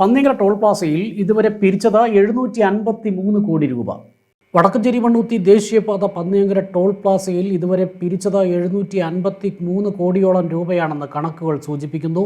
പന്നിങ്കര toll പ്ലാസയിൽ ഇതുവരെ പിരിച്ചത് എഴുന്നൂറ്റി അൻപത്തി മൂന്ന് കോടി രൂപ. വടക്കഞ്ചേരി മണ്ണൂത്തി ദേശീയപാത പന്നിയങ്കര ടോൾ പ്ലാസയിൽ ഇതുവരെ പിരിച്ചത് എഴുന്നൂറ്റി അൻപത്തി മൂന്ന് കോടിയോളം രൂപയാണെന്ന് കണക്കുകൾ സൂചിപ്പിക്കുന്നു.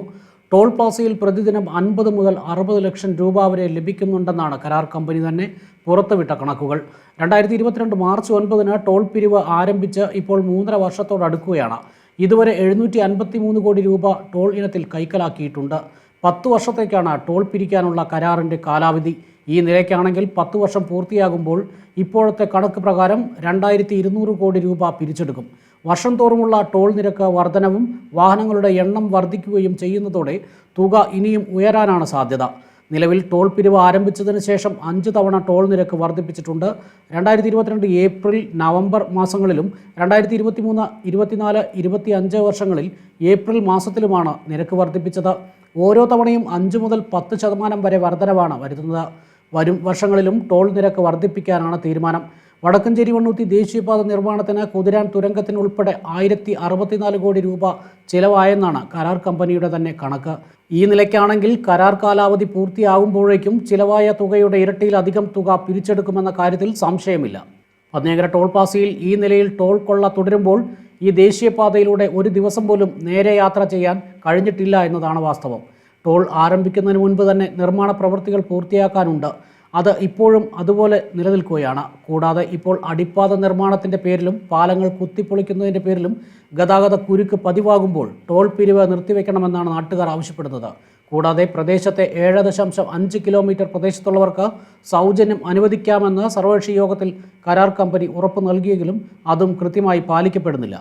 ടോൾ പ്ലാസയിൽ പ്രതിദിനം അൻപത് മുതൽ അറുപത് ലക്ഷം രൂപ വരെ ലഭിക്കുന്നുണ്ടെന്നാണ് കരാർ കമ്പനി തന്നെ പുറത്തുവിട്ട കണക്കുകൾ. രണ്ടായിരത്തി ഇരുപത്തിരണ്ട് മാർച്ച് ഒൻപതിന് ടോൾ പിരിവ് ആരംഭിച്ച് ഇപ്പോൾ മൂന്നര വർഷത്തോടടുക്കുകയാണ്. ഇതുവരെ എഴുന്നൂറ്റി അൻപത്തി മൂന്ന് കോടി രൂപ ടോൾ ഇനത്തിൽ കൈക്കലാക്കിയിട്ടുണ്ട്. പത്ത് വർഷത്തേക്കാണ് ടോൾ പിരിക്കാനുള്ള കരാറിന്റെ കാലാവധി. ഈ നിലയ്ക്കാണെങ്കിൽ പത്ത് വർഷം പൂർത്തിയാകുമ്പോൾ ഇപ്പോഴത്തെ കണക്ക് പ്രകാരം രണ്ടായിരത്തി ഇരുന്നൂറ് കോടി രൂപ പിരിച്ചെടുക്കും. വർഷം തോറുമുള്ള ടോൾ നിരക്ക് വർധനവും വാഹനങ്ങളുടെ എണ്ണം വർദ്ധിക്കുകയും ചെയ്യുന്നതോടെ തുക ഇനിയും ഉയരാനാണ് സാധ്യത. നിലവിൽ ടോൾ പിരിവ് ആരംഭിച്ചതിന് ശേഷം അഞ്ച് തവണ ടോൾ നിരക്ക് വർദ്ധിപ്പിച്ചിട്ടുണ്ട്. രണ്ടായിരത്തി ഇരുപത്തിരണ്ട് ഏപ്രിൽ നവംബർ മാസങ്ങളിലും രണ്ടായിരത്തി ഇരുപത്തി മൂന്ന് ഇരുപത്തിനാല് ഇരുപത്തി അഞ്ച് വർഷങ്ങളിൽ ഏപ്രിൽ മാസത്തിലുമാണ് നിരക്ക് വർദ്ധിപ്പിച്ചത്. ഓരോ തവണയും അഞ്ച് മുതൽ പത്ത് ശതമാനം വരെ വർധനവാണ് വരുത്തുന്നത് വരും വർഷങ്ങളിലും ടോൾ നിരക്ക് വർദ്ധിപ്പിക്കാനാണ് തീരുമാനം. വടക്കഞ്ചേരി വണ്ണൂത്തി ദേശീയപാത നിർമ്മാണത്തിന് കുതിരാൻ തുരങ്കത്തിനുൾപ്പെടെ ആയിരത്തി അറുപത്തിനാല് കോടി രൂപ ചിലവായെന്നാണ് കരാർ കമ്പനിയുടെ തന്നെ കണക്ക്. ഈ നിലയ്ക്കാണെങ്കിൽ കരാർ കാലാവധി പൂർത്തിയാകുമ്പോഴേക്കും ചിലവായ തുകയുടെ ഇരട്ടിയിലധികം തുക പിരിച്ചെടുക്കുമെന്ന കാര്യത്തിൽ സംശയമില്ല. പതിനേകര ടോൾ പാസിയിൽ ഈ നിലയിൽ ടോൾ കൊള്ള തുടരുമ്പോൾ ഈ ദേശീയപാതയിലൂടെ ഒരു ദിവസം പോലും നേരെ യാത്ര ചെയ്യാൻ കഴിഞ്ഞിട്ടില്ല എന്നതാണ് വാസ്തവം. ടോൾ ആരംഭിക്കുന്നതിന് മുൻപ് തന്നെ നിർമ്മാണ പ്രവൃത്തികൾ പൂർത്തിയാക്കാനുണ്ട്. അത് ഇപ്പോഴും അതുപോലെ നിലനിൽക്കുകയാണ്. കൂടാതെ ഇപ്പോൾ അടിപ്പാത നിർമ്മാണത്തിന്റെ പേരിലും പാലങ്ങൾ കുത്തിപ്പൊളിക്കുന്നതിന്റെ പേരിലും ഗതാഗത കുരുക്ക് പതിവാകുമ്പോൾ ടോൾ പിരിവ് നിർത്തിവെക്കണമെന്നാണ് നാട്ടുകാർ ആവശ്യപ്പെടുന്നത്. കൂടാതെ പ്രദേശത്തെ ഏഴ് ദശാംശം അഞ്ച് കിലോമീറ്റർ പ്രദേശത്തുള്ളവർക്ക് സൗജന്യം അനുവദിക്കാമെന്ന് സർവകക്ഷി യോഗത്തിൽ കരാർ കമ്പനി ഉറപ്പു നൽകിയെങ്കിലും അതും കൃത്യമായി പാലിക്കപ്പെടുന്നില്ല.